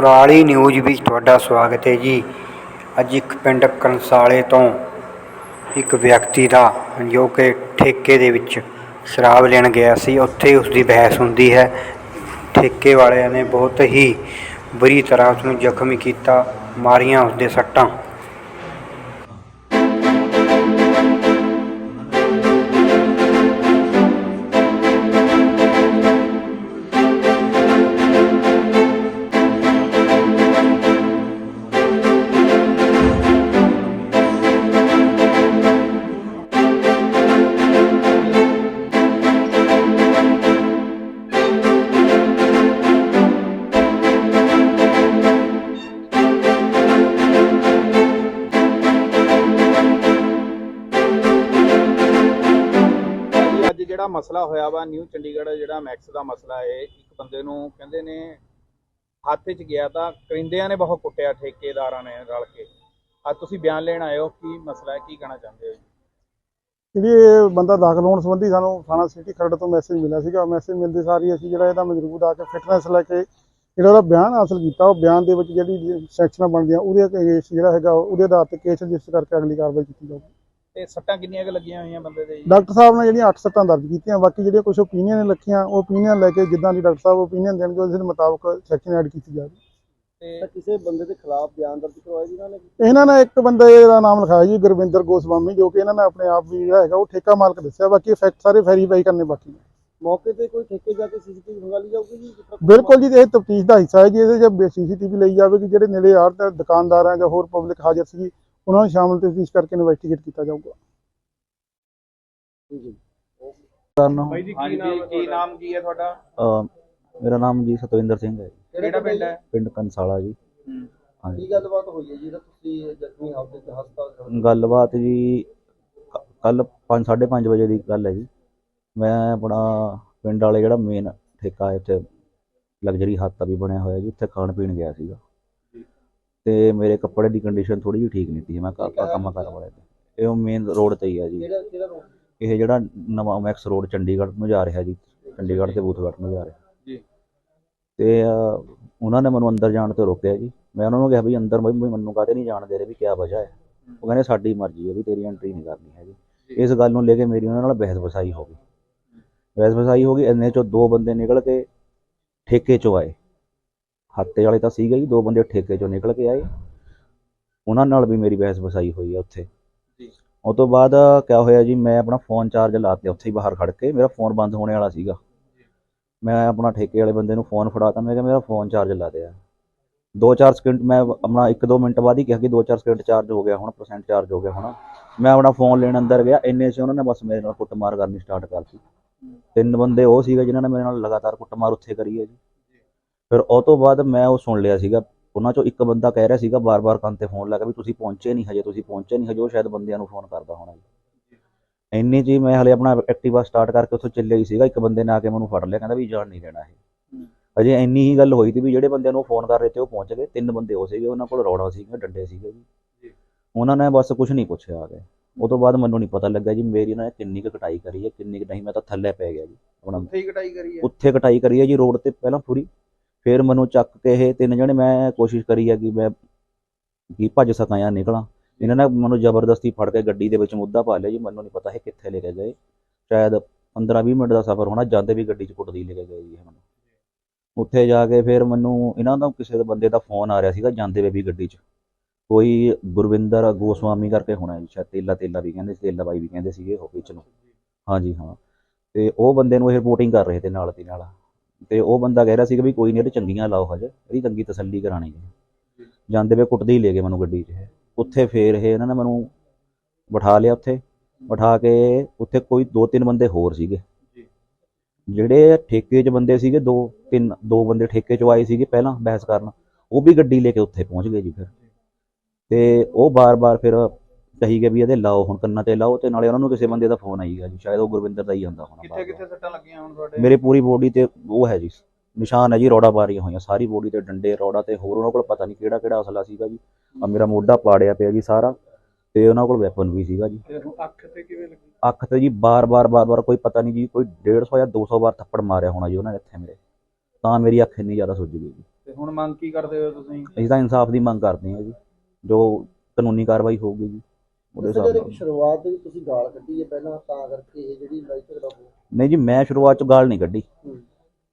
Kurali news ਵਿੱਚ ਤੁਹਾਡਾ ਸਵਾਗਤ ਹੈ ਜੀ। ਅੱਜ ਇੱਕ ਪਿੰਡ ਕੰਸਾਲੇ ਤੋਂ ਇੱਕ ਵਿਅਕਤੀ ਦਾ ਜੋ ਕਿ ਠੇਕੇ ਦੇ ਵਿੱਚ ਸ਼ਰਾਬ ਲੈਣ ਗਿਆ ਸੀ, ਉੱਥੇ ਉਸ ਦੀ ਬਹਿਸ ਹੁੰਦੀ ਹੈ। ਠੇਕੇ ਵਾਲਿਆਂ ਨੇ ਬਹੁਤ ਹੀ ਬੁਰੀ ਤਰ੍ਹਾਂ ਉਸ ਨੂੰ ਜ਼ਖਮੀ ਕੀਤਾ, ਮਾਰੀਆਂ ਉਸ ਦੇ ਸੱਟਾਂ। ਜਿਹੜਾ ਮਸਲਾ ਹੋਇਆ ਵਾ, ਨਿਊ ਚੰਡੀਗੜ੍ਹ ਜਿਹੜਾ ਮੈਕਸ ਦਾ ਮਸਲਾ ਹੈ ਇੱਕ ਬੰਦੇ ਨੂੰ ਕਹਿੰਦੇ ਨੇ ਹੱਥ 'ਚ ਗਿਆ ਤਾਂ ਕਰਿੰਦਿਆਂ ਨੇ ਬਹੁਤ ਕੁੱਟਿਆ, ਠੇਕੇਦਾਰਾਂ ਨੇ ਰਲ ਕੇ। ਅੱਜ ਤੁਸੀਂ ਬਿਆਨ ਲੈਣ ਆਏ ਹੋ, ਕੀ ਮਸਲਾ ਹੈ, ਕੀ ਕਹਿਣਾ ਚਾਹੁੰਦੇ ਹੋ ਜੀ? ਜਿਹੜੀ ਇਹ ਬੰਦਾ ਦਾਖਲ ਹੋਣ ਸੰਬੰਧੀ ਸਾਨੂੰ ਥਾਣਾ ਸਿਟੀ ਖਰੜ ਤੋਂ ਮੈਸੇਜ ਮਿਲਿਆ ਸੀਗਾ। ਮੈਸੇਜ ਮਿਲਦੇ ਸਾਰੀ ਅਸੀਂ ਜਿਹੜਾ ਇਹਦਾ ਮਜਰੂਦ ਆ ਕੇ ਫਿਟਨੈਸ ਲੈ ਕੇ ਜਿਹੜਾ ਉਹਦਾ ਬਿਆਨ ਹਾਸਲ ਕੀਤਾ, ਉਹ ਬਿਆਨ ਦੇ ਵਿੱਚ ਜਿਹੜੀ ਸੈਕਸ਼ਨਾਂ ਬਣਦੀਆਂ, ਉਹਦੇ ਅਗੇਂਸਟ ਜਿਹੜਾ ਹੈਗਾ, ਉਹਦੇ ਆਧਾਰ ਤੇ ਕੇਸ ਰਜਿਸਟਰ ਕਰਕੇ ਅਗਲੀ ਕਾਰਵਾਈ ਕੀਤੀ ਜਾਊਗੀ। ਤੇ ਸੱਟਾਂ ਕਿੰਨੀਆਂ ਕੁ ਲੱਗੀਆਂ ਹੋਈਆਂ ਬੰਦੇ ਦੇ ਜੀ? ਡਾਕਟਰ ਸਾਹਿਬ ਨੇ ਜਿਹੜੀਆਂ 8 ਸੱਟਾਂ ਦਰਜ ਕੀਤੀਆਂ ਬਾਕੀ ਜਿਹੜੀਆਂ ਕੁਝ ਓਪੀਨੀਅਨ ਨੇ ਲਿਖੀਆਂ ਉਹ ਓਪੀਨੀਅਨ ਲੈ ਕੇ ਜਿੱਦਾਂ ਦੀ ਡਾਕਟਰ ਸਾਹਿਬ ਓਪੀਨੀਅਨ ਦੇਣਗੇ ਉਸ ਦੇ ਮੁਤਾਬਕ ਸੈਕਸ਼ਨ ਐਡ ਕੀਤੀ ਜਾਵੇ। ਤੇ ਕਿਸੇ ਬੰਦੇ ਦੇ ਖਿਲਾਫ ਬਿਆਨ ਦਰਜ ਕਰਵਾਇਆ ਜੀ ਇਹਨਾਂ ਨੇ? ਇਹਨਾਂ ਨੇ ਇੱਕ ਬੰਦੇ ਦਾ ਨਾਮ ਲਿਖਾਇਆ ਜੀ ਗੁਰਵਿੰਦਰ ਗੋਸਵਾਮੀ ਜੋ ਕਿ ਇਹਨਾਂ ਨੇ ਆਪਣੇ ਆਪ ਵੀ ਜਿਹੜਾ ਹੈਗਾ ਉਹ ਠੇਕਾ ਮਾਲਕ ਦੱਸਿਆ ਬਾਕੀ ਫੈਕਟ ਸਾਰੇ ਵੈਰੀਫਾਈ ਕਰਨੇ ਬਾਕੀ ਨੇ। ਮੌਕੇ ਤੇ ਕੋਈ ਠੇਕੇ ਜਾ ਕੇ ਸੀਸੀਟੀਵੀ ਖੰਗਾਲੀ ਜਾਊਗੀ ਜੀ? ਬਿਲਕੁਲ ਜੀ ਇਹ ਤਫਤੀਸ਼ ਦਾ ਹਿੱਸਾ ਹੈ ਜੀ ਇਹਦੇ ਜੇ ਸੀਸੀਟੀਵੀ ਲਈ ਜਾਵੇਗੀ ਜਿਹੜੇ ਨੇੜੇ ਆੜਤ ਦੁਕਾਨਦਾਰ ਆ ਜਾਂ ਹੋਰ ਪਬਲਿਕ ਹਾਜ਼ਰ ਸੀ ਉਹਨਾਂ ਨੂੰ ਸ਼ਾਮਲ ਤਫਤੀਸ਼ ਕਰਕੇ ਇਨਵੈਸਟੀਗੇਟ ਕੀਤਾ ਜਾਊਗਾ। ਬਾਈ ਜੀ ਕੀ ਨਾਮ ਕੀ ਨਾਮ ਕੀ ਹੈ ਤੁਹਾਡਾ? ਅਹ ਮੇਰਾ ਨਾਮ ਜੀ ਸਤਵਿੰਦਰ ਸਿੰਘ ਹੈ ਜੀ। ਕਿਹੜਾ ਪਿੰਡ ਹੈ? ਪਿੰਡ ਕੰਸਾਲਾ ਜੀ। ਹਾਂਜੀ। ਗੱਲਬਾਤ ਹੋਈ ਹੈ ਜੀ? ਤੁਸੀਂ ਜ਼ਖਮੀ ਹਾਲਤ ਵਿੱਚ ਹਸਪਤਾਲ ਗੱਲਬਾਤ ਜੀ ਕੱਲ 5 5:30 ਵਜੇ ਦੀ ਗੱਲ ਹੈ ਜੀ। ਮੈਂ ਆਪਣਾ ਪਿੰਡ ਵਾਲੇ ਜਿਹੜਾ ਮੇਨ ਠੇਕਾ ਹੈ ਇੱਥੇ ਲਗਜ਼ਰੀ ਹੱਤਾ ਵੀ ਬਣਿਆ ਹੋਇਆ ਜੀ ਉੱਥੇ ਖਾਣ ਪੀਣ ਗਿਆ ਸੀਗਾ। ਤੇ ਮੇਰੇ ਕੱਪੜੇ ਦੀ ਕੰਡੀਸ਼ਨ ਥੋੜੀ ਜਿਹੀ ਠੀਕ ਨਹੀਂ ਸੀ ਮੈਂ ਕ- ਕੰਮ ਕਰ ਵਾਲੇ ਤੇ ਇਹ ਉਹ ਮੇਨ ਰੋਡ ਤੇ ਹੀ ਹੈ ਜੀ। ਇਹ ਜਿਹੜਾ ਨਵਾਂ ਮੈਕਸ ਰੋਡ ਚੰਡੀਗੜ੍ਹ ਨੂੰ ਜਾ ਰਿਹਾ ਜੀ ਚੰਡੀਗੜ੍ਹ ਤੇ ਬੂਥਗੜ੍ਹ ਨੂੰ ਜਾ ਰਿਹਾ। ਜੀ। ਤੇ ਉਹਨਾਂ ਨੇ ਮੈਨੂੰ ਅੰਦਰ ਜਾਣ ਤੋਂ ਰੋਕਿਆ ਜੀ। ਮੈਂ ਉਹਨਾਂ ਨੂੰ ਕਿਹਾ ਵੀ ਅੰਦਰ ਬਈ ਮੈਨੂੰ ਕਾਹਤੇ ਨਹੀਂ ਜਾਣ ਦੇ ਰਹੇ ਵੀ ਕੀ ਵਜ੍ਹਾ ਹੈ। ਉਹ ਕਹਿੰਦੇ ਸਾਡੀ ਮਰਜ਼ੀ ਹੈ ਵੀ ਤੇਰੀ ਐਂਟਰੀ ਨਹੀਂ ਕਰਨੀ ਹੈਗੀ। ਇਸ ਗੱਲ ਨੂੰ ਲੈ ਕੇ ਮੇਰੀ ਉਹਨਾਂ ਨਾਲ ਬਹਿਸ ਵਸਾਈ ਹੋ ਗਈ। ਬਹਿਸ ਵਸਾਈ ਹੋ ਗਈ ਇੰਨੇ ਚੋਂ ਦੋ ਬੰਦੇ ਨਿਕਲ ਕੇ ਠੇਕੇ ਚੋਂ ਆਏ। ਹੱਤੇ ਵਾਲੇ ਤਾਂ ਸੀਗੇ ਜੀ ਦੋ ਬੰਦੇ ਠੇਕੇ ਚੋਂ ਨਿਕਲ ਕੇ ਆਏ। ਉਹਨਾਂ ਨਾਲ ਵੀ ਮੇਰੀ ਬਹਿਸ ਵਸਾਈ ਹੋਈ ਹੈ ਉੱਥੇ। ਜੀ। ਉਹ ਤੋਂ ਬਾਅਦ ਕਿਆ ਹੋਇਆ ਜੀ ਮੈਂ ਆਪਣਾ ਫੋਨ ਚਾਰਜ ਲਾਤੇ ਉੱਥੇ ਹੀ ਬਾਹਰ ਖੜ ਕੇ ਮੇਰਾ ਫੋਨ ਬੰਦ ਹੋਣੇ ਵਾਲਾ ਸੀਗਾ। ਮੈਂ ਆਪਣਾ ਠੇਕੇ ਵਾਲੇ ਬੰਦੇ ਨੂੰ ਫੋਨ ਫੜਾਤਾ ਮੈਂ ਕਿਹਾ ਮੇਰਾ ਫੋਨ ਚਾਰਜ ਲਾ ਦੇ ਆ ਦੋ ਚਾਰ ਸਕਿੰਟ ਮੈਂ ਆਪਣਾ 1-2 ਮਿੰਟ ਬਾਅਦ ਹੀ ਕਿਹਾ ਕਿ 2-4 ਸਕਿੰਟ ਚਾਰਜ ਹੋ ਗਿਆ ਹੁਣ ਪਰਸੈਂਟ ਚਾਰਜ ਹੋ ਗਿਆ ਹੁਣ। ਮੈਂ ਆਪਣਾ ਫੋਨ ਲੈਣ ਅੰਦਰ ਗਿਆ ਇੰਨੇ 'ਚ ਉਹਨਾਂ ਨੇ ਬਸ ਮੇਰੇ ਨਾਲ ਕੁੱਟਮਾਰ ਕਰਨੀ ਸਟਾਰਟ ਕਰਤੀ। ਤਿੰਨ ਬੰਦੇ ਉਹ ਸੀਗੇ ਜਿਨ੍ਹਾਂ ਨੇ ਮੇਰੇ ਨਾਲ ਲਗਾਤਾਰ ਕੁੱਟਮਾਰ ਉੱਥੇ ਕਰੀ ਹੈ ਜੀ। ਫਿਰ ਉਹ ਤੋਂ ਬਾਅਦ ਮੈਂ ਉਹ ਸੁਣ ਲਿਆ ਸੀਗਾ ਉਹਨਾਂ ਚੋਂ ਇੱਕ ਬੰਦਾ ਕਹਿ ਰਿਹਾ ਸੀਗਾ ਬਾਰ-ਬਾਰ ਕੰਨ ਤੇ ਫੋਨ ਲਾ ਕੇ ਵੀ ਤੁਸੀਂ ਪਹੁੰਚੇ ਨਹੀਂ ਹਜੇ ਤੁਸੀਂ ਪਹੁੰਚੇ ਨਹੀਂ ਹਜੇ ਉਹ ਸ਼ਾਇਦ ਬੰਦਿਆਂ ਨੂੰ ਫੋਨ ਕਰਦਾ ਹੋਣਾ ਜੀ। ਇੰਨੀ ਜੀ ਮੈਂ ਹਲੇ ਆਪਣਾ ਐਕਟਿਵਾ ਸਟਾਰਟ ਕਰਕੇ ਉੱਥੋਂ ਚੱਲਿਆ ਹੀ ਸੀਗਾ ਇੱਕ ਬੰਦੇ ਨੇ ਆ ਕੇ ਮੈਨੂੰ ਫੜ ਲਿਆ ਕਹਿੰਦਾ ਵੀ ਜਾਣ ਨਹੀਂ ਦੇਣਾ ਇਹ। ਅਜੇ ਇੰਨੀ ਹੀ ਗੱਲ ਹੋਈ ਸੀ ਵੀ ਜਿਹੜੇ ਬੰਦਿਆਂ ਨੂੰ ਫੋਨ ਕਰ ਰਹੇ ਤੇ ਉਹ ਪਹੁੰਚ ਗਏ ਤਿੰਨ ਬੰਦੇ ਉਹ ਸੀਗੇ ਉਹਨਾਂ ਕੋਲ ਰੌੜਾ ਸੀਗਾ ਡੰਡੇ ਸੀਗੇ ਜੀ। ਉਹਨਾਂ ਨੇ ਬਸ ਕੁਝ ਨਹੀਂ ਪੁੱਛਿਆ ਆ ਕੇ। ਉਹ ਤੋਂ ਬਾਅਦ ਮੈਨੂੰ ਨਹੀਂ ਪਤਾ ਲੱਗਾ ਜੀ ਮੇਰੀ ਉਹਨਾਂ ਨੇ ਕਿੰਨੀ ਕੁ ਕਟਾਈ ਕਰੀ ਹੈ ਕਿੰਨੀ ਕੁ ਨਹੀਂ ਮੈਂ ਤਾਂ ਥੱਲੇ ਪੈ ਗਿਆ ਜੀ ਆਪਣਾ। ਉੱਥੇ ਹੀ ਕਟਾਈ ਕਰੀ ਹੈ। ਉੱਥੇ ਕਟਾਈ ਕਰੀ ਹੈ ਜੀ ਰੋਡ ਤੇ ਪਹਿਲਾਂ ਪੂਰੀ। ਫਿਰ ਮੈਨੂੰ ਚੱਕ ਕੇ ਇਹ ਤਿੰਨ ਜਣੇ ਮੈਂ ਕੋਸ਼ਿਸ਼ ਕਰੀ ਹੈ ਕਿ ਮੈਂ ਕੀ ਭੱਜ ਸਕਾਂ ਜਾਂ ਨਿਕਲਾਂ। ਇਹਨਾਂ ਨੇ ਮੈਨੂੰ ਜ਼ਬਰਦਸਤੀ ਫੜ ਕੇ ਗੱਡੀ ਦੇ ਵਿੱਚ ਮੁੱਦਾ ਪਾ ਲਿਆ ਜੀ, ਮੈਨੂੰ ਨਹੀਂ ਪਤਾ ਇਹ ਕਿੱਥੇ ਲੈ ਕੇ ਗਏ। ਸ਼ਾਇਦ 15-20 ਮਿੰਟ ਦਾ ਸਫ਼ਰ ਹੋਣਾ, ਜਾਂਦੇ ਵੀ ਗੱਡੀ 'ਚ ਕੁੱਟਦੀ ਲੈ ਕੇ ਗਏ ਜੀ ਇਹ ਮੈਨੂੰ। ਉੱਥੇ ਜਾ ਕੇ ਫਿਰ ਮੈਨੂੰ ਇਹਨਾਂ ਦਾ ਕਿਸੇ ਦੇ ਬੰਦੇ ਦਾ ਫੋਨ ਆ ਰਿਹਾ ਸੀਗਾ, ਜਾਂਦੇ ਵੇ ਵੀ ਗੱਡੀ 'ਚ। ਕੋਈ ਗੁਰਵਿੰਦਰ ਗੋਸਵਾਮੀ ਕਰਕੇ ਹੋਣਾ ਜੀ, ਸ਼ਾਇਦ ਤੇਲਾ ਤੇਲਾ ਵੀ ਕਹਿੰਦੇ ਸੀ ਤੇਲਾ ਬਾਈ ਵੀ ਕਹਿੰਦੇ ਸੀਗੇ ਉਹ ਵਿੱਚ ਨੂੰ। ਹਾਂਜੀ, ਹਾਂ। ਤੇ ਉਹ ਬੰਦੇ ਨੂੰ ਇਹ ਰਿਪੋਰਟਿੰਗ ਕਰ ਰਹੇ ਤੇ ਨਾਲ ਦੀ ਨਾਲ। ਤੇ ਉਹ ਬੰਦਾ ਕਹਿ ਰਿਹਾ ਸੀਗਾ ਵੀ ਕੋਈ ਨਹੀਂ ਇਹਦੇ ਚੰਗੀਆਂ ਲਾਓ ਹਜੇ, ਇਹਦੀ ਚੰਗੀ ਤਸੱਲੀ ਕਰਾਣੀ ਹੈ। ਜਾਂਦੇ ਵੇ ਕੁੱਟਦੇ ਹੀ ਲੈ ਗਏ ਮੈਨੂੰ ਗੱਡੀ 'ਚ ਉੱਥੇ ਫੇਰ ਇਹ ਇਹਨਾਂ ਨੇ ਮੈਨੂੰ ਬਿਠਾ ਲਿਆ ਉੱਥੇ, ਬਿਠਾ ਕੇ ਉੱਥੇ ਕੋਈ ਦੋ ਤਿੰਨ ਬੰਦੇ ਹੋਰ ਸੀਗੇ। ਜਿਹੜੇ ਠੇਕੇ 'ਚ ਬੰਦੇ ਸੀਗੇ, ਦੋ ਤਿੰਨ, ਦੋ ਬੰਦੇ ਠੇਕੇ 'ਚੋਂ ਆਏ ਸੀਗੇ ਪਹਿਲਾਂ ਬਹਿਸ ਕਰਨ, ਉਹ ਵੀ ਗੱਡੀ ਲੈ ਕੇ ਉੱਥੇ ਪਹੁੰਚ ਗਏ ਜੀ ਫਿਰ। ਤੇ ਉਹ ਬਾਰ-ਬਾਰ ਫਿਰ ਕਹੀ ਗਏ ਵੀ ਇਹਦੇ ਲਾਓ ਹੁਣ ਕੰਨਾਂ ਤੇ ਲਾਓ ਤੇ ਨਾਲੇ ਉਹਨਾਂ ਨੂੰ ਕਿਸੇ ਬੰਦੇ ਦਾ ਫੋਨ ਆਈਗਾ ਜੀ ਸ਼ਾਇਦ ਉਹ ਗੁਰਵਿੰਦਰ ਦਾ ਹੀ ਆਉਂਦਾ ਹੋਣਾ ਕਿੱਥੇ। ਕਿੱਥੇ ਸੱਟਾਂ ਲੱਗੀਆਂ ਹੁਣ ਤੁਹਾਡੇ? ਮੇਰੇ ਪੂਰੀ ਬੋਡੀ ਤੇ ਉਹ ਹੈ ਜੀ ਨਿਸ਼ਾਨ ਹੈ ਜੀ ਰੋੜਾ ਮਾਰੀਆਂ ਹੋਈਆਂ ਸਾਰੀ ਬੋਡੀ ਤੇ ਡੰਡੇ ਰੋੜਾ ਤੇ ਹੋਰ ਉਹਨਾਂ ਕੋਲ ਪਤਾ ਨਹੀਂ ਕਿਹੜਾ ਕਿਹੜਾ ਅਸਲਾ ਸੀਗਾ ਜੀ। ਆ ਮੇਰਾ ਮੋਢਾ ਪਾੜਿਆ ਪਿਆ ਜੀ ਸਾਰਾ ਤੇ ਉਹਨਾਂ ਕੋਲ ਵੈਪਨ ਵੀ ਸੀਗਾ ਜੀ। ਅੱਖ ਤੇ ਕਿਵੇਂ ਲੱਗੀ? ਅੱਖ ਤੇ ਜੀ ਬਾਰ-ਬਾਰ ਬਾਰ-ਬਾਰ ਕੋਈ ਪਤਾ ਨਹੀਂ ਜੀ ਕੋਈ 150 ਜਾਂ 200 ਵਾਰ ਥੱਪੜ ਮਾਰਿਆ ਹੋਣਾ ਜੀ ਉਹਨਾਂ ਨੇ ਇੱਥੇ ਮੇਰੇ। ਤਾਂ ਮੇਰੀ ਅੱਖ ਇੰਨੀ ਜ਼ਿਆਦਾ ਸੁੱਜ ਗਈ ਜੀ। ਤੇ ਹੁਣ ਮੰਗ ਕੀ ਕਰਦੇ ਹੋ ਤੁਸੀਂ? ਅਸੀਂ ਤਾਂ ਇਨਸਾਫ ਦੀ ਮੰਗ ਕਰਦੇ ਹਾਂ ਜੀ ਜੋ ਕਾਨੂੰਨੀ ਕਾਰਵਾਈ ਹੋਊਗੀ ਜੀ। ਉਹਦੇ ਹਿਸਾਬ ਨਾਲ। ਸ਼ੁਰੂਆਤ ਵਿੱਚ ਤੁਸੀਂ ਗਾਲ ਕੱਢੀ ਹੈ ਪਹਿਲਾਂ ਤਾਂ ਕਰਕੇ ਇਹ ਜਿਹੜੀ ਲੜਾਈ ਝਗੜਾ ਨਹੀਂ ਜੀ ਮੈਂ ਸ਼ੁਰੂਆਤ ਚ ਗਾਲ ਨਹੀਂ ਕੱਢੀ।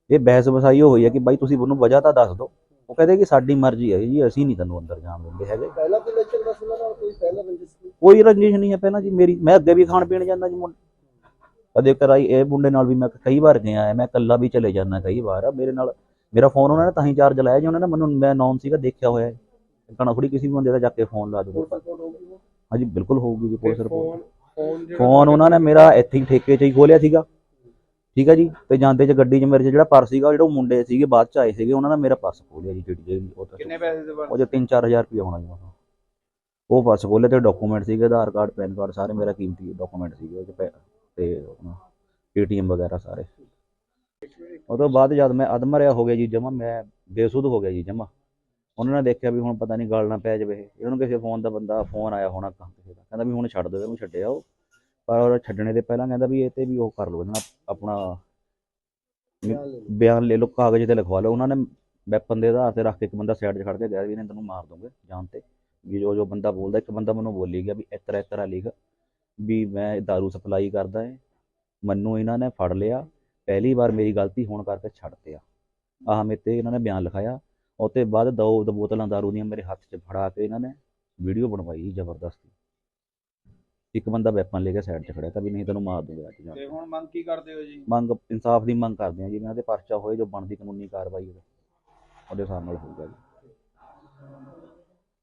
ਇਹ ਬਹਿਸ ਵਸਾਈ ਹੋਈ ਹੈ ਕਿ ਬਾਈ ਤੁਸੀਂ ਉਹਨੂੰ ਵਜ੍ਹਾ ਤਾਂ ਦੱਸ ਦਿਓ। ਉਹ ਕਹਿੰਦੇ ਕਿ ਸਾਡੀ ਮਰਜ਼ੀ ਹੈ ਜੀ ਅਸੀਂ ਨਹੀਂ ਤੈਨੂੰ ਅੰਦਰ ਜਾਣ ਦਿੰਦੇ ਹੈਗੇ। ਪਹਿਲਾਂ ਕੋਈ ਲੜਾਈ ਝਗੜਾ ਸੀ ਉਹਨਾਂ ਨਾਲ ਕੋਈ ਪਹਿਲਾਂ ਰੰਜਿਸ਼ ਸੀ? ਕੋਈ ਰੰਜਿਸ਼ ਨਹੀਂ ਹੈ ਪਹਿਲਾਂ ਜੀ ਮੇਰੀ ਮੈਂ ਅੱਗੇ ਵੀ ਖਾਣ ਪੀਣ ਜਾਂਦਾ ਜੀ ਮੁੰਡੇ। ਕਦੇ ਕਰਾਈ ਇਹ ਮੁੰਡੇ ਨਾਲ ਵੀ ਮੈਂ ਕਈ ਵਾਰ ਗਿਆ ਹਾਂ, ਮੈਂ ਇਕੱਲਾ ਵੀ ਚਲੇ ਜਾਂਦਾ ਕਈ ਵਾਰ। ਮੇਰੇ ਨਾਲ ਮੇਰਾ ਫੋਨ ਉਹਨਾਂ ਨੇ ਤਾਂ ਹੀ ਚਾਰਜ ਲਾਇਆ ਜੀ ਉਹਨਾਂ ਨੇ ਮੈਨੂੰ ਮੈਂ ਨੌਨ ਸੀਗਾ ਦੇਖਿਆ ਹੋਇਆ ਹੈ। ਕਣਾ ਥੋੜੀ ਕਿਸੇ ਵੀ ਬੰਦੇ ਦਾ ਜਾ ਕੇ ਫੋਨ ਲਾ ਦਿਓ। ਹਾਂਜੀ ਬਿਲਕੁਲ ਹੋਊਗੀ ਜੀ ਪੁਲਿਸ ਰਿਪੋਰਟ ਫੋਨ ਉਹਨਾਂ ਨੇ ਮੇਰਾ ਇੱਥੇ ਹੀ ਠੇਕੇ 'ਚ ਹੀ ਖੋਲਿਆ ਸੀਗਾ। ਠੀਕ ਹੈ ਜੀ? ਤੇ ਜਾਂਦੇ 'ਚ ਗੱਡੀ 'ਚ ਮੇਰੇ 'ਚ ਜਿਹੜਾ ਪਰਸ ਸੀਗਾ ਜਿਹੜਾ ਉਹ ਮੁੰਡੇ ਸੀਗੇ ਬਾਅਦ 'ਚ ਆਏ ਸੀਗੇ ਉਹਨਾਂ ਨੇ ਮੇਰਾ ਪਰਸ ਖੋਲਿਆ ਜੀ ਜਿਹੜੀ ਜਿਹੜੀ ਉਹ ਤਾਂ ਕਿੰਨੇ ਪੈਸੇ ਦੇ ਬਣ ਉਹ ਜੇ 3-4000 ਰੁਪਏ ਹੋਣਾ ਜੀ ਉਹ ਉਹ ਪਰਸ ਖੋਲੇ ਤੇ ਡਾਕੂਮੈਂਟ ਸੀਗੇ ਆਧਾਰ ਕਾਰਡ ਪੈਨ ਕਾਰਡ ਸਾਰੇ ਮੇਰਾ ਕੀਮਤੀ ਡਾਕੂਮੈਂਟ ਸੀਗੇ ਉਹ 'ਚ ਪੈ- ਤੇ ਏਟੀਐਮ ਵਗੈਰਾ ਸਾਰੇ। ਉਹ ਤੋਂ ਬਾਅਦ ਜਦ ਮੈਂ ਅਧਮਰਿਆ ਹੋ ਗਿਆ ਜੀ ਜਮਾ ਮੈਂ ਬੇਸੁੱਧ ਹੋ ਗਿਆ ਜੀ ਜਮਾ। ਉਹਨਾਂ ਨੇ ਦੇਖਿਆ ਵੀ ਹੁਣ ਪਤਾ ਨਹੀਂ ਗੱਲ ਨਾ ਪੈ ਜਾਵੇ ਇਹ। ਇਹਨਾਂ ਨੂੰ ਕਿਸੇ ਫੋਨ ਦਾ ਬੰਦਾ ਫੋਨ ਆਇਆ ਹੋਣਾ ਕਾਂ ਕਿਸੇ ਦਾ ਕਹਿੰਦਾ ਵੀ ਹੁਣ ਛੱਡ ਦਿਓ ਇਹਨੂੰ ਛੱਡਿਆ ਉਹ। ਪਰ ਉਹ ਛੱਡਣੇ ਦੇ ਪਹਿਲਾਂ ਕਹਿੰਦਾ ਵੀ ਇਹ ਤੇ ਵੀ ਉਹ ਕਰ ਲਓ ਇਹਨਾਂ ਆਪਣਾ ਬਿਆਨ ਲੈ ਲਓ। ਕਾਗਜ਼ ਤੇ ਲਿਖਵਾ ਲਓ। ਉਹਨਾਂ ਨੇ ਵੈਪਨ ਦੇ ਆਧਾਰ ਤੇ ਰੱਖ ਕੇ ਇੱਕ ਬੰਦਾ ਸਾਈਡ 'ਚ ਖੜ ਕੇ ਗਿਆ ਵੀ ਇਹਨੇ ਤੈਨੂੰ ਮਾਰ ਦੂੰਗੇ ਜਾਨ ਤੇ। ਵੀ ਜੋ ਜੋ ਬੰਦਾ ਬੋਲਦਾ ਇੱਕ ਬੰਦਾ ਮੈਨੂੰ ਬੋਲੀ ਗਿਆ ਵੀ ਇਸ ਤਰ੍ਹਾਂ ਇਸ ਤਰ੍ਹਾਂ ਲਿਖ ਵੀ ਮੈਂ दारू ਸਪਲਾਈ ਕਰਦਾ ਹੈ ਮੈਨੂੰ ਇਹਨਾਂ ਨੇ ਫੜ ਲਿਆ ਪਹਿਲੀ ਵਾਰ ਮੇਰੀ ਗਲਤੀ ਹੋਣ ਕਰਕੇ ਛੱਡ ਤਿਆ ਆਹ ਮੇਰੇ ਤੇ ਇਹਨਾਂ ਨੇ ਬਿਆਨ ਲਿਖਾਇਆ। ਉਹ ਤੇ ਬਾਅਦ ਦੋ ਦੋ ਬੋਤਲਾਂ दारू ਦੀਆਂ ਮੇਰੇ ਹੱਥ 'ਚ ਫੜਾ ਕੇ ਇਹਨਾਂ ਨੇ ਵੀਡੀਓ ਬਣਵਾਈ ਜ਼ਬਰਦਸਤੀ। ਇੱਕ ਬੰਦਾ ਵੈਪਨ ਲੈ ਕੇ ਸਾਈਡ 'ਚ ਖੜਿਆ ਤਾਂ ਵੀ ਨਹੀਂ ਤੈਨੂੰ ਮਾਰ ਦੂੰਗਾ ਅੱਜ ਤੇ ਹੁਣ ਮੰਗ ਕੀ ਕਰਦੇ ਹੋ ਜੀ? ਮੰਗ ਇਨਸਾਫ ਦੀ ਮੰਗ ਕਰਦੇ ਹਾਂ ਜੀ ਇਹਨਾਂ ਦੇ ਪਰਚਾ ਹੋਏ ਜੋ ਬਣਦੀ ਕਾਨੂੰਨੀ ਕਾਰਵਾਈ ਹੋਵੇ ਉਹਦੇ ਹਿਸਾਬ ਨਾਲ ਹੋਊਗਾ ਜੀ।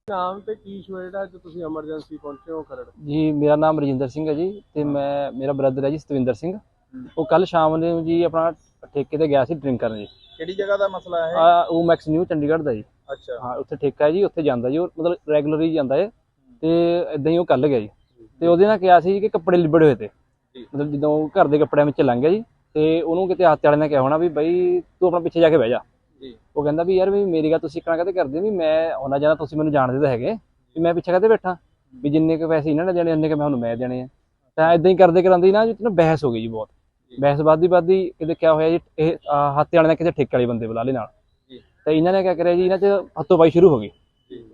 ਨਾਮ ਤੇ ਕੀ ਇਸ਼ੂ ਹੈ ਜਿਹੜਾ ਅੱਜ ਤੁਸੀਂ ਐਮਰਜੈਂਸੀ ਪਹੁੰਚੇ ਹੋ ਖਰੜ? ਜੀ ਮੇਰਾ ਨਾਮ ਰਜਿੰਦਰ ਸਿੰਘ ਹੈ ਜੀ ਤੇ ਮੈਂ ਮੇਰਾ ਬ੍ਰਦਰ ਹੈ ਜੀ ਸਤਵਿੰਦਰ ਸਿੰਘ। ਉਹ ਕੱਲ ਸ਼ਾਮ ਨੂੰ ਜੀ ਆਪਣਾ ਠੇਕੇ ਤੇ ਗਿਆ ਸੀ ਡਰਿੰਕ ਕਰਨ ਜੀ। ਕਿਹੜੀ ਜਗ੍ਹਾ ਦਾ ਮਸਲਾ ਹੈ ਆ ਉਹ ਮੈਕਸ ਨਿਊ ਚੰਡੀਗੜ੍ਹ ਦਾ ਜੀ। ਅੱਛਾ। ਹਾਂ ਉੱਥੇ ਠੇਕਾ ਹੈ ਜੀ ਉੱਥੇ ਜਾਂਦਾ ਜੀ ਉਹ ਮਤਲਬ ਰੈਗੂਲਰ ਹੀ ਜਾਂਦਾ ਹੈ ਤੇ ਇਦਾਂ ਹੀ ਉਹ ਕੱਲ ਗਿਆ ਜੀ। ਤੇ ਉਹਦੇ ਨਾਲ ਕਿਹਾ ਸੀ ਕਿ ਕੱਪੜੇ ਲਿਬੜੇ ਹੋਏ ਤੇ। ਮਤਲਬ ਜਦੋਂ ਉਹ ਘਰ ਦੇ ਕੱਪੜਿਆਂ ਵਿੱਚ ਲੰਘ ਗਿਆ ਜੀ। ਤੇ ਉਹਨੂੰ ਕਿਤੇ ਹੱਥ ਵਾਲੇ ਨੇ ਕਿਹਾ ਹੋਣਾ ਵੀ ਬਈ ਤੂੰ ਆਪਣਾ ਪਿੱਛੇ ਜਾ ਕੇ ਬਹਿ ਜਾ। ਉਹ ਕਹਿੰਦਾ ਵੀ ਯਾਰ ਵੀ ਮੇਰੀ ਗੱਲ ਤੁਸੀਂ ਇਕਣਾ ਕਦੇ ਕਰਦੇ ਵੀ ਮੈਂ ਆਉਣਾ ਜਾਣਾ ਤੁਸੀਂ ਮੈਨੂੰ ਜਾਣਦੇ ਤਾਂ ਹੈਗੇ। ਵੀ ਮੈਂ ਪਿੱਛੇ ਕਦੇ ਬੈਠਾ? ਵੀ ਜਿੰਨੇ ਕੁ ਪੈਸੇ ਇਹਨਾਂ ਨੇ ਦੇਣੇ ਉਹਨੇ ਕੁ ਮੈਂ ਉਹਨੂੰ ਮੈਂ ਦੇਣੇ ਆ। ਤਾਂ ਇਦਾਂ ਹੀ ਕਰਦੇ ਕਰਾਂਦੇ ਨਾ ਜਿੱਤ ਨਾ ਬਹਿਸ ਹੋ ਗਈ ਜੀ ਬਹੁਤ। ਬਹਿਸ ਵੱਧਦੀ ਵੱਧਦੀ ਕਿਤੇ ਕਿਆ ਹੋਇਆ ਜੀ ਇਹ ਹੱਥ ਵਾਲੇ ਨੇ ਕਿਸੇ ਠੇਕੇ ਵਾਲੇ ਬੰਦੇ ਬੁਲਾ ਲਏ ਨਾਲ। ਤੇ ਇਹਨਾਂ ਨੇ ਕਿਆ ਕਰਿਆ ਜੀ ਇਹਨਾਂ 'ਚ ਹੱਥੋਂ ਪਾਈ ਸ਼ੁਰੂ ਹੋ ਗਈ।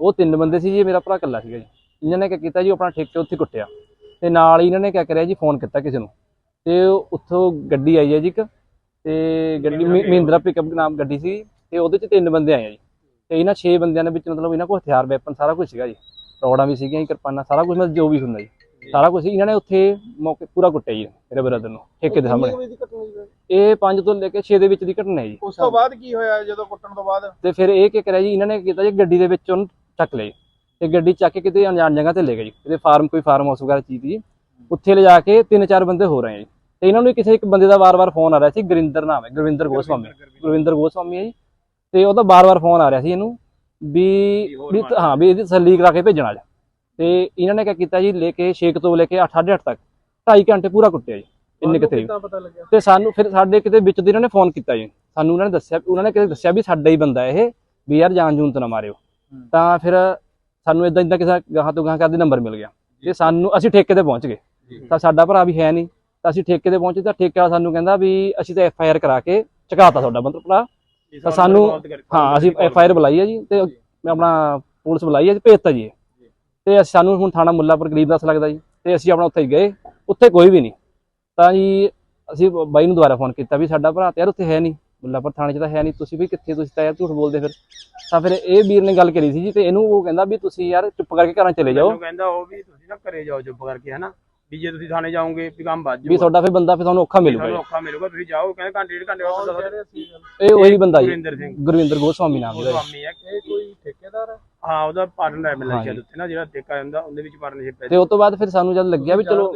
ਉਹ ਤਿੰਨ ਬੰਦੇ ਸੀ ਜੀ ਮੇਰਾ ਭਰਾ ਇਕੱਲਾ ਸੀਗਾ ਜੀ। ਇਹਨਾਂ ਨੇ ਕਿਆ ਕੀਤਾ ਜੀ ਆਪਣਾ ਠੇਕੇ ਉੱਥੇ ਕੁੱਟਿਆ। ਤੇ ਨਾਲ ਹੀ ਇਹਨਾਂ ਨੇ ਕਿਆ ਕਰਿਆ ਜੀ ਫੋਨ ਕੀਤਾ ਕਿਸੇ ਨੂੰ। ਤੇ ਉੱਥੋਂ ਗੱਡੀ ਆਈ ਹੈ ਜੀ ਇੱਕ ਤੇ ਗੱਡੀ ਮਹਿ- ਮਹਿੰਦਰਾ ਪਿਕਅਪ ਨਾਮ ਗੱਡੀ ਸੀ। ਤੇ ਉਹਦੇ 'ਚ ਤਿੰਨ ਬੰਦੇ ਆਏ ਆ ਜੀ। ਤੇ ਇਹਨਾਂ 6 ਬੰਦਿਆਂ ਦੇ ਵਿੱਚ ਮਤਲਬ ਇਹਨਾਂ ਕੋਲ ਹਥਿਆਰ ਵੈਪਨ ਸਾਰਾ ਕੁਝ ਸੀਗਾ ਜੀ। ਰੌੜਾਂ ਵੀ ਸੀਗੀਆਂ ਕਿਰਪਾਨਾਂ ਸਾਰਾ ਕੁਝ ਮਤਲਬ ਜੋ ਵੀ ਹੁੰਦਾ ਜੀ। ਸਾਰਾ ਕੁਝ ਇਹਨਾਂ ਨੇ ਉੱਥੇ ਮੌਕੇ ਪੂਰਾ ਕੁੱਟਿਆ ਜੀ ਮੇਰੇ ਬ੍ਰਦਰ ਨੂੰ ਠੇਕੇ ਦੇ ਸਾਹਮਣੇ। ਜੀ ਇਹ 5 ਤੋਂ ਲੈ ਕੇ 6 ਦੇ ਵਿੱਚ ਦੀ ਘਟਨਾ ਹੈ ਜੀ। ਉਸ ਤੋਂ ਬਾਅਦ ਕੀ ਹੋਇਆ ਜਦੋਂ ਕੁੱਟਣ ਤੋਂ ਬਾਅਦ? ਤੇ ਫਿਰ ਇਹ ਕੀ ਕਰਿਆ ਜੀ ਇਹਨਾਂ ਨੇ ਕੀਤਾ ਜੀ ਗੱਡੀ ਦੇ ਵਿੱਚ ਉਹਨੂੰ ਚੱਕ ਜੀ। ਤੇ ਗੱਡੀ ਚੱਕ ਕੇ ਕਿਤੇ ਅਣਜਾਣ ਜਗ੍ਹਾ ਤੇ ਲੈ ਗਏ ਜੀ। ਕਿਤੇ ਫਾਰਮ ਕੋਈ ਫਾਰਮ ਹਾਊਸ ਵਗੈਰਾ ਚੀਜ਼ ਸੀ ਉੱਥੇ ਲਿਜਾ ਕੇ ਤਿੰਨ ਚਾਰ ਬੰਦੇ ਹੋ ਰਹੇ ਆ ਜੀ। ਤੇ ਇਹਨਾਂ ਨੂੰ ਕਿਸੇ ਇੱਕ ਬੰਦੇ ਦਾ ਵਾਰ-ਵਾਰ ਫੋਨ ਆ ਰਿਹਾ ਸੀ ਗੁਰਿੰਦਰ ਨਾਮ ਹੈ ਗੁਰਵਿੰਦਰ ਗੋਸਵਾਮੀ। ਗੁਰਵਿੰਦਰ। ਗੋਸਵਾਮੀ ਹੈ ਜੀ। ਤੇ ਉਹਦਾ ਵਾਰ-ਵਾਰ ਫੋਨ ਆ ਰਿਹਾ ਸੀ ਇਹਨੂੰ ਵੀ ਵੀ ਹਾਂ ਵੀ ਇਹਦੀ ਤਸੱਲੀ ਕਰਾ ਕੇ ਭੇਜਣਾ ਜੀ। ਤੇ ਇਹਨਾਂ ਨੇ ਕੀ ਕੀਤਾ ਜੀ ਲੈ ਕੇ 6 ਤੋਂ ਲੈ ਕੇ 8 8:30 ਤੱਕ 2.5 ਘੰਟੇ ਪੂਰਾ ਕੁੱਟਿਆ ਜੀ ਇੰਨੇ ਕਿਤੇ ਤੇ। ਸਾਨੂੰ ਫਿਰ ਸਾਡੇ ਕਿਤੇ ਵਿੱਚ ਦੀ ਇਹਨਾਂ ਨੇ ਫੋਨ ਕੀਤਾ ਜੀ ਸਾਨੂੰ ਉਹਨਾਂ ਨੇ ਦੱਸਿਆ ਉਹਨਾਂ ਨੇ ਕਿਤੇ ਦੱਸਿਆ ਵੀ ਸਾਡਾ ਹੀ ਬੰਦਾ ਇਹ ਵੀ ਯਾਰ ਜਾਨ ਜੂਨ ਤਾਂ ਨਾ ਮਾਰਿਓ। ਤਾਂ ਫਿਰ ਸਾਨੂੰ ਇਦਾਂ ਇਦਾਂ ਕਿਸੇ ਗਾਹਾਂ ਤੋਂ ਗਾਹਾਂ ਕਰਦੇ ਨੰਬਰ ਮਿਲ ਗਿਆ ਤੇ ਸਾਨੂੰ ਅਸੀਂ ਠੇਕੇ ਤੇ ਪਹੁੰਚ ਗਏ। ਤਾਂ ਸਾਡਾ ਭਰਾ ਵੀ ਹੈ ਨਹੀਂ ਤਾਂ ਅਸੀਂ ਠੇਕੇ ਤੇ ਪਹੁੰਚੇ ਤਾਂ ਠੇਕੇ ਵਾਲਾ ਸਾਨੂੰ ਕਹਿੰਦਾ ਵੀ ਅਸੀਂ ਤਾਂ ਐਫ ਆਈ ਆਰ ਕਰਾ ਕੇ ਚੁਕਾਤਾ ਤੁਹਾਡਾ ਮਤਲਬ ਭਰਾ ਤਾਂ ਸਾਨੂੰ ਹਾਂ ਅਸੀਂ ਐਫ ਆਈ ਆਰ ਬੁਲਾਈ ਹੈ ਜੀ ਤੇ ਮੈਂ ਆਪਣਾ ਪੁਲਿਸ ਬੁਲਾਈ ਹੈ ਜੀ ਭੇਜਤਾ ਜੀ। ਤੇ ਸਾਨੂੰ ਹੁਣ ਥਾਣਾ ਮੁੱਲਾਪੁਰ ਗਰੀਬ ਦੱਸ ਲੱਗਦਾ ਜੀ। ਤੇ ਅਸੀਂ ਆਪਣਾ ਉੱਥੇ ਗਏ। ਉੱਥੇ ਕੋਈ ਵੀ ਨਹੀਂ। ਤਾਂ ਜੀ ਅਸੀਂ ਬਾਈ ਨੂੰ ਦੁਬਾਰਾ ਫੋਨ ਕੀਤਾ ਵੀ ਸਾਡਾ ਭਰਾ ਤੇ ਯਾਰ ਉੱਥੇ ਹੈ ਨਹੀਂ। ਮੁੱਲਾਪੁਰ ਥਾਣੇ 'ਚ ਤਾਂ ਹੈ ਨਹੀਂ। ਤੁਸੀਂ ਵੀ ਕਿੱਥੇ ਤੁਸੀਂ ਤਾਂ ਯਾਰ ਝੂਠ ਬੋਲਦੇ ਫਿਰ। ਤਾਂ ਫਿਰ ਇਹ ਵੀਰ ਨੇ ਗੱਲ ਕਰੀ ਸੀ ਜੀ ਤੇ ਇਹਨੂੰ ਉਹ ਕਹਿੰਦਾ ਵੀ ਤੁਸੀਂ ਯਾਰ ਚੁੱਪ ਕਰਕੇ ਘਰਾਂ ਚਲੇ ਜਾਓ। ਕਹਿੰਦਾ ਉਹ ਵੀ ਤੁਸੀਂ ਨਾ ਘਰੇ ਜਾਓ ਚੁੱਪ ਕਰਕੇ ਹਨਾ? ਵੀ ਜੇ ਤੁਸੀਂ ਥਾਣੇ ਜਾਓਗੇ ਵੀ ਕੰਮ ਵੱਜ ਵੀ ਤੁਹਾਡਾ ਫਿਰ ਬੰਦਾ ਫਿਰ ਤੁਹਾਨੂੰ ਔਖਾ ਮਿਲੂਗਾ ਤੁਹਾਨੂੰ। ਔਖਾ ਮਿਲੂਗਾ ਤੁਸੀਂ ਜਾਓ ਕਹਿੰਦੇ ਘੰਟੇ ਡੇਢ ਘੰਟੇ ਬਾਅਦ? ਇਹ ਉਹੀ ਬੰਦਾ ਜੀ। ਗੁਰਿੰਦਰ ਸਿੰਘ। ਗੁਰਵਿੰਦਰ ਗੋਸਵਾਮੀ ਨਾਮ ਦਾ ਜੀ। ਸਵਾਮੀ ਹੈ। ਇਹ ਕੋਈ ਠੇਕੇਦਾਰ ਹੈ? ਹਾਂ ਉਹਦਾ ਪਾਰਟਨਰ ਜੀ। ਉੱਥੇ ਨਾ ਜਿਹੜਾ ਠੇਕਾ ਹੁੰਦਾ ਉਹਦੇ ਵਿੱਚ ਪਾਰਟਨਰਸ਼ਿਪ ਹੈ ਤੇ ਉਸ ਤੋਂ ਬਾਅਦ ਫਿਰ ਸਾਨੂੰ ਜਦ ਲੱਗਿਆ ਵੀ ਚਲੋ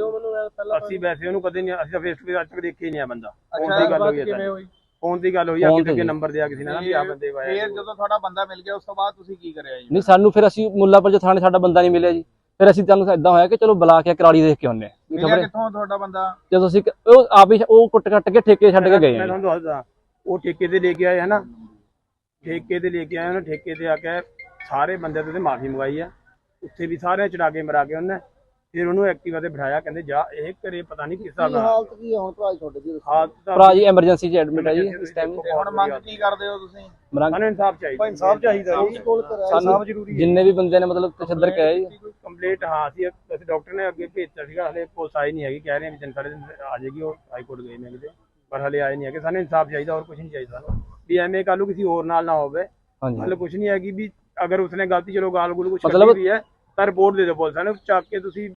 ਅਸੀਂ ਵੈਸੇ ਉਹਨੂੰ ਕਦੇ ਨਹੀਂ ਅਸੀਂ ਤਾਂ ਫੇਸ ਟੂ ਫੇਸ ਅੱਜ ਤੱਕ ਦੇਖੇ ਨਹੀਂ ਆ ਬੰਦਾ। ਫੋਨ ਅੱਛਾ ਦੀ ਇਹ ਗੱਲ ਹੋਈ ਹੈ ਕਿਵੇਂ ਸਾਡੀ ਹੋਈ? ਫੋਨ ਦੀ ਗੱਲ ਹੋਈ ਆ ਕਿਤੇ। ਨੰਬਰ ਦਿਆ ਕਿਸੇ ਨੇ ਨਾ ਵੀ ਆ ਬੰਦੇ ਵਾਇਆ ਫੇਰ ਜਦੋਂ ਤੁਹਾਡਾ ਬੰਦਾ ਮਿਲ ਗਿਆ ਉਸ ਤੋਂ ਬਾਅਦ ਤੁਸੀਂ ਕੀ ਕਰਿਆ ਜੀ? ਨਹੀਂ ਸਾਨੂੰ ਫਿਰ ਅਸੀਂ ਮੁੱਲਾਪੁਰ ਚ ਥਾਣੇ ਸਾਡਾ ਬੰਦਾ ਨਹੀਂ ਮਿਲਿਆ ਜੀ। ਫਿਰ ਅਸੀਂ ਤੁਹਾਨੂੰ ਇਦਾਂ ਹੋਇਆ ਕਿ ਚਲੋ ਬੁਲਾ ਕੇ ਕਰਾਲੀ ਦੇਖ ਕੇ ਮਿਲਿਆ ਖਬਰੇ ਕਿੱਥੋਂ ਤੁਹਾਡਾ ਬੰਦਾ? ਜਦੋਂ ਅਸੀਂ ਉਹ ਆਪ ਹੀ ਉਹ ਕੁੱਟ ਕੱਟ ਕੇ ਠੇਕੇ ਛੱਡ ਕੇ ਗਏ ਮੈਂ ਆ। ਤੁਹਾਨੂੰ ਦੱਸਦਾ ਉਹ ਠੇਕੇ ਤੇ ਲੈ ਕੇ ਆਏ ਹਨਾ ਠੇਕੇ ਤੇ ਲੈ ਕੇ ਆਏ ਉਹਨੇ ਠੇਕੇ ਤੇ ਆ ਕੇ ਸਾਰੇ ਬੰਦੇ ਤੋਂ ਮਾਫੀ ਮੰਗਾਈ ਆ। ਉੱਥੇ ਵੀ ਸਾਰਿਆਂ ਚੜਾ ਕੇ ਮਰਾ ਕੇ ਉਹਨੇ ਫਿਰ ਉਹਨੂੰ ਐਕਟਿਵਾ ਤੇ ਬਿਠਾਇਆ ਕਹਿੰਦੇ ਜਾ ਇਹ ਘਰੇ ਪਤਾ ਨਹੀਂ ਕਿਸ ਕੀ ਹਾਲਤ ਕੀ ਹੈ ਹੁਣ ਭਰਾ ਜੀ ਤੁਹਾਡੇ ਦੀ? ਦੱਸੋ। ਹਾਲਤ ਤਾਂ ਭਰਾ ਜੀ ਐਮਰਜੈਂਸੀ 'ਚ ਐਡਮਿਟ ਹੈ ਜੀ ਇਸ ਟਾਈਮ ਤੇ ਹੁਣ ਮੰਗ ਕੀ ਕਰਦੇ ਹੋ ਤੁਸੀਂ? ਮਰਾਂਗੇ ਸਾਨੂੰ ਇਨਸਾਫ ਚਾਹੀਦਾ। ਇਨਸਾਫ ਚਾਹੀਦਾ ਪੁਲਿਸ ਕੋਲ ਕਰਾਇਆ ਸਾਨੂੰ ਜਿੰਨੇ ਵੀ ਬੰਦੇ ਨੇ ਮਤਲਬ ਤਸ਼ੱਦਰ ਕਰਿਆ ਜੀ। ਕੰਪਲੀਟ ਹਾਂ ਅਸੀਂ ਅਸੀਂ ਡਾਕਟਰ ਨੇ ਅੱਗੇ ਭੇਜਿਆ ਸੀਗਾ ਹਲੇ ਪੁਲਿਸ ਆਈ ਨਹੀਂ ਹੈਗੀ ਕਹਿ ਰਹੇ ਆ ਵੀ ਤਿੰਨ ਸਾਢੇ ਆ ਜਾਏਗੀ ਉਹ ਹਾਈ ਕੋਰਟ ਗਏ ਨੇ ਕਿਤੇ ਪਰ ਹਲੇ ਆਏ ਨਹੀਂ ਹੈਗੇ। ਸਾਨੂੰ ਇਨਸਾਫ ਚਾਹੀਦਾ ਹੋਰ ਕੁਝ ਨਹੀਂ ਚਾਹੀਦਾ। ਸਾਨੂੰ ਵੀ ਐਵੇਂ ਕੱਲ ਕਿਸੇ ਹੋਰ ਨਾਲ ਨਾ ਹੋਵੇ। ਹਾਂਜੀ। ਮਤਲਬ ਕੁਝ ਨਹੀਂ ਹੈਗੀ ਵੀ ਅਗਰ ਉਸਨੇ ਗਲਤੀ ਚਲੋ ਗਾਲ ਗੁਲ ਕੁਝ ਮਤਲਬ- ਵੀ ਹੈ ਤਾਂ ਰਿਪੋਰਟ ਦੇ ਦਿਓ ਪੁਲਿਸ ਨੂੰ ਚੱਕ ਕੇ ਤੁਸੀਂ